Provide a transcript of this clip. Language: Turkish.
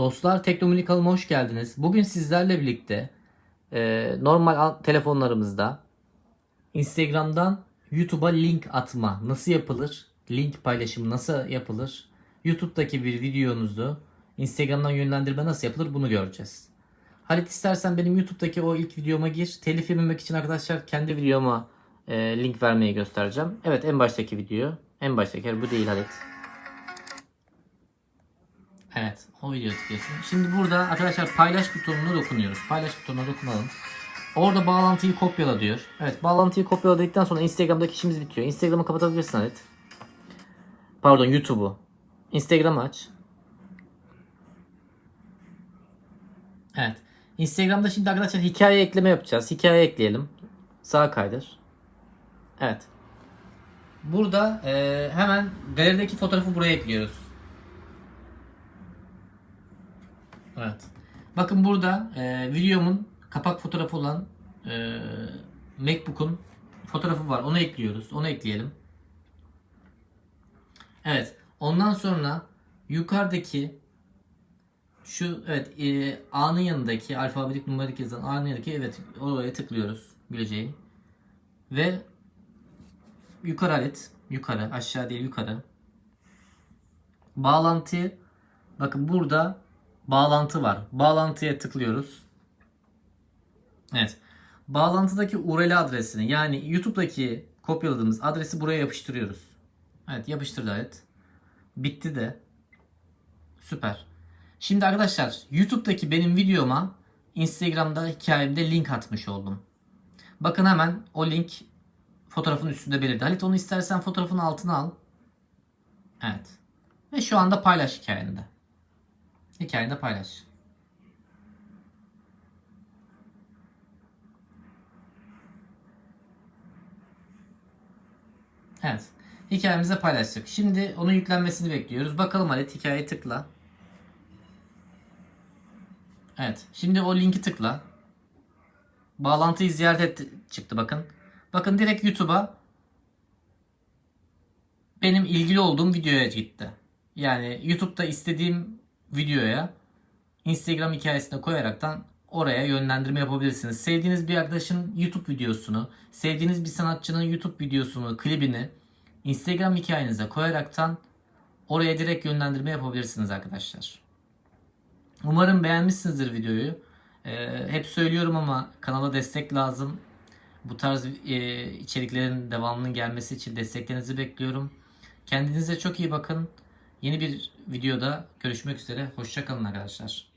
Dostlar Teknomünik kanalıma hoş geldiniz. Bugün sizlerle birlikte e, normal telefonlarımızda Instagram'dan YouTube'a link atma nasıl yapılır? Link paylaşımı nasıl yapılır? YouTube'daki bir videonuzu Instagram'dan yönlendirme nasıl yapılır? Bunu göreceğiz. Halit istersen benim YouTube'daki o ilk videoma gir. Telif yememek için arkadaşlar kendi videoma e, link vermeyi göstereceğim. Evet en baştaki video. En baştaki bu değil Halit. Evet, o videoya tıklıyorsun. Şimdi burada arkadaşlar paylaş butonuna dokunuyoruz. Paylaş butonuna dokunalım. Orada bağlantıyı kopyala diyor. Evet, bağlantıyı kopyala dedikten sonra Instagram'daki işimiz bitiyor. Instagram'ı kapatabilirsin Halit. Pardon, YouTube'u. Instagram'ı aç. Evet. Instagram'da şimdi arkadaşlar hikaye ekleme yapacağız. Hikaye ekleyelim. Sağa kaydır. Evet. Burada eee, hemen galerideki fotoğrafı buraya ekliyoruz. Evet. Bakın burada e, videomun kapak fotoğrafı olan e, MacBook'un fotoğrafı var. Onu ekliyoruz. Onu ekleyelim. Evet. Ondan sonra yukarıdaki şu evet e, A'nın yanındaki alfabetik numarik yazan A'nın yanındaki evet oraya tıklıyoruz bileceği. Ve yukarı alet. Yukarı. Aşağı değil yukarı. Bağlantı bakın burada bağlantı var. Bağlantıya tıklıyoruz. Evet. Bağlantıdaki URL adresini yani YouTube'daki kopyaladığımız adresi buraya yapıştırıyoruz. Evet yapıştırdı evet. Bitti de. Süper. Şimdi arkadaşlar YouTube'daki benim videoma Instagram'da hikayemde link atmış oldum. Bakın hemen o link fotoğrafın üstünde belirdi. Halit onu istersen fotoğrafın altına al. Evet. Ve şu anda paylaş hikayende. Hikayende paylaş. Evet. Hikayemize paylaştık. Şimdi onun yüklenmesini bekliyoruz. Bakalım Halit hikayeyi tıkla. Evet. Şimdi o linki tıkla. Bağlantıyı ziyaret et çıktı bakın. Bakın direkt YouTube'a benim ilgili olduğum videoya gitti. Yani YouTube'da istediğim videoya Instagram hikayesine koyaraktan oraya yönlendirme yapabilirsiniz. Sevdiğiniz bir arkadaşın YouTube videosunu, sevdiğiniz bir sanatçının YouTube videosunu, klibini Instagram hikayenize koyaraktan oraya direkt yönlendirme yapabilirsiniz arkadaşlar. Umarım beğenmişsinizdir videoyu. Ee, hep söylüyorum ama kanala destek lazım. Bu tarz e, içeriklerin devamının gelmesi için desteklerinizi bekliyorum. Kendinize çok iyi bakın. Yeni bir videoda görüşmek üzere. Hoşçakalın arkadaşlar.